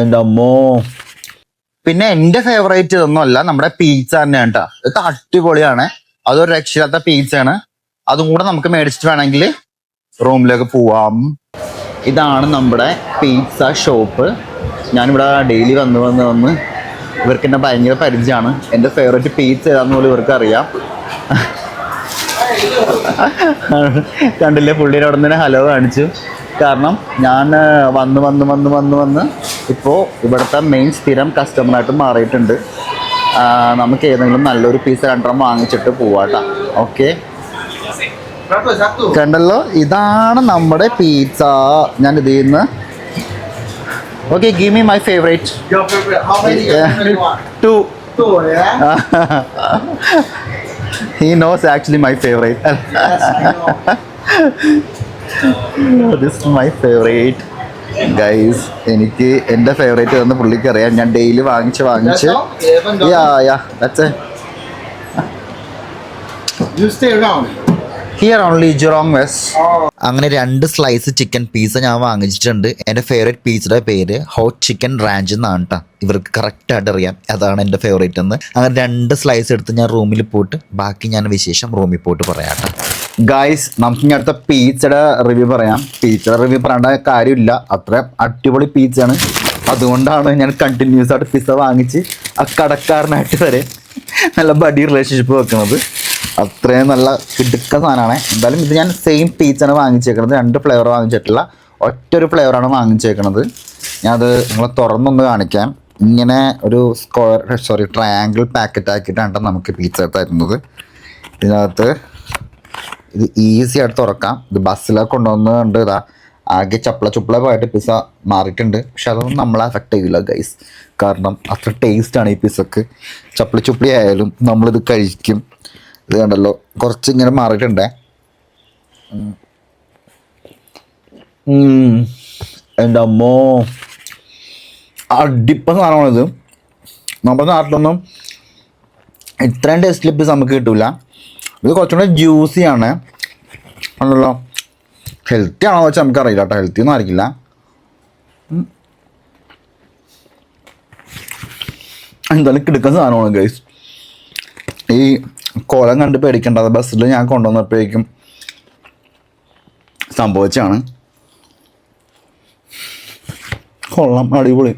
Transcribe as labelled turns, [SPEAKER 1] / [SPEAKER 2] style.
[SPEAKER 1] എന്റെ അമ്മോ? പിന്നെ എന്റെ ഫേവറേറ്റ് അല്ല നമ്മുടെ പീച്ച തന്നെയാണ് കേട്ടോ ഇത് അടിപൊളിയാണ്. അതൊരു രക്ഷയില്ലാത്ത പീച്ചയാണ് അതും കൂടെ നമുക്ക് മേടിച്ചിട്ട് വേണമെങ്കിൽ റൂമിലേക്ക് പോവാം. ഇതാണ് നമ്മുടെ പീസ ഷോപ്പ് ഞാനിവിടെ ഡെയിലി വന്ന് വന്ന് വന്ന് ഇവർക്ക് എന്നെ ഭയങ്കര പരിചയമാണ്. എന്റെ ഫേവറേറ്റ് പീച്ച ഏതാന്ന് പോലും ഇവർക്ക് അറിയാം കണ്ടില്ലേ പുള്ളിയുടെ അവിടെ നിന്ന് ഹലോ കാണിച്ചു. കാരണം ഞാൻ വന്ന് വന്ന് വന്ന് വന്ന് വന്ന് ഇപ്പോൾ ഇവിടുത്തെ മെയിൻ സ്ഥിരം കസ്റ്റമറായിട്ട് മാറിയിട്ടുണ്ട്. നമുക്ക് ഏതെങ്കിലും നല്ലൊരു പീസ് രണ്ടെണ്ണം വാങ്ങിച്ചിട്ട് പോവാട്ടാ. ഓക്കെ? കണ്ടല്ലോ? ഇതാണ് നമ്മുടെ പീസ ഞാൻ ഇതിൽ നിന്ന് okay give me my favourite? Two
[SPEAKER 2] Two, yeah?
[SPEAKER 1] he knows actually my favorite
[SPEAKER 2] Yes, I know.
[SPEAKER 1] this is my favorite guys എനിക്ക് എന്റെ ഫേവറേറ്റ് എന്ന് പുള്ളിക്ക് അറിയാം ഞാൻ ഡെയിലി വാങ്ങിച്ച് വാങ്ങിച്ച് yeah yeah that's
[SPEAKER 2] You stay around.
[SPEAKER 1] Here only Jurong west. അങ്ങനെ രണ്ട് സ്ലൈസ് ചിക്കൻ പീസ് ഞാൻ വാങ്ങിച്ചിട്ടുണ്ട്. എന്റെ ഫേവറേറ്റ് പീസിയുടെ പേര് ഹോട്ട് ചിക്കൻ റാഞ്ച് എന്നാണ് കേട്ടോ ഇവർക്ക് കറക്റ്റായിട്ട് അറിയാം. അതാണ് എന്റെ ഫേവറേറ്റ് എന്ന്. അങ്ങനെ രണ്ട് സ്ലൈസ് എടുത്ത് ഞാൻ റൂമിൽ പോയിട്ട് ബാക്കി ഞാൻ വിശേഷം റൂമിൽ പോയിട്ട് പറയാം കേട്ടോ ഗായ്സ് നമുക്ക് ഇനി അടുത്ത പീച്ചയുടെ റിവ്യൂ പറയാം. പീച്ചയുടെ റിവ്യൂ പറയേണ്ട കാര്യമില്ല. അത്ര അടിപൊളി പീച്ചയാണ് അതുകൊണ്ടാണ് ഞാൻ കണ്ടിന്യൂസ് ആയിട്ട് പിസ്സ വാങ്ങിച്ച് ആ കടക്കാരനായിട്ട് വരെ നല്ല ബഡി റിലേഷൻഷിപ്പ് വെക്കുന്നത്. അത്രയും നല്ല കിടുക്ക സാധനമാണ്. എന്തായാലും ഇത് ഞാൻ സെയിം പീച്ചാണ് വാങ്ങിച്ചേക്കുന്നത് രണ്ട് ഫ്ലേവർ വാങ്ങിച്ചിട്ടില്ല. ഒറ്റ ഒരു ഫ്ലേവറാണ് വാങ്ങിച്ചേക്കുന്നത് ഞാനത് നിങ്ങളെ തുറന്നൊന്ന് കാണിക്കാം. ഇങ്ങനെ ഒരു സ്ക്വയർ സോറി ട്രയാങ്കിൾ പാക്കറ്റ് ആക്കിയിട്ടാണ് നമുക്ക് പീച്ച തരുന്നത്. ഇതിനകത്ത് ഇത് ഈസി ആയിട്ട് തുറക്കാം. ഇത് ബസ്സിലൊക്കെ കൊണ്ടുവന്ന് കണ്ട് ഇതാ ആകെ ചപ്പള ചുപ്പള പോയിട്ട് പിസ്സ മാറിയിട്ടുണ്ട്. പക്ഷെ അതൊന്നും നമ്മളെ അഫക്റ്റ് ചെയ്യില്ല ഗൈസ് കാരണം അത്ര ടേസ്റ്റാണ് ഈ പിസ്സക്ക് ചപ്പള ചുപ്പളി ആയാലും നമ്മളിത് കഴിക്കും. ഇത് കണ്ടല്ലോ. കുറച്ച് ഇങ്ങനെ മാറിയിട്ടുണ്ടേ. എന്റെ അമ്മോ. അടിപ്പ സാധനമാണിത് നമ്മുടെ നാട്ടിലൊന്നും ഇത്രയും ടേസ്റ്റിൽ പിസ്സ നമുക്ക് കിട്ടില്ല ഇത് കുറച്ചുകൂടെ ജ്യൂസി ആണ്. ആണല്ലോ ഹെൽത്തി ആണോ വെച്ചാൽ നമുക്കറിയില്ല കേട്ടോ. ഹെൽത്തി ഒന്നും ആയിരിക്കില്ല. എന്തായാലും കിടക്കുന്ന സാധനമാണ് ഗൈസ് ഈ കോലം കണ്ട് പേടിക്കേണ്ടത് ബസ്സിൽ ഞാൻ കൊണ്ടുവന്നപ്പോഴേക്കും സംഭവിച്ചാണ് കൊള്ളം. അടിപൊളി.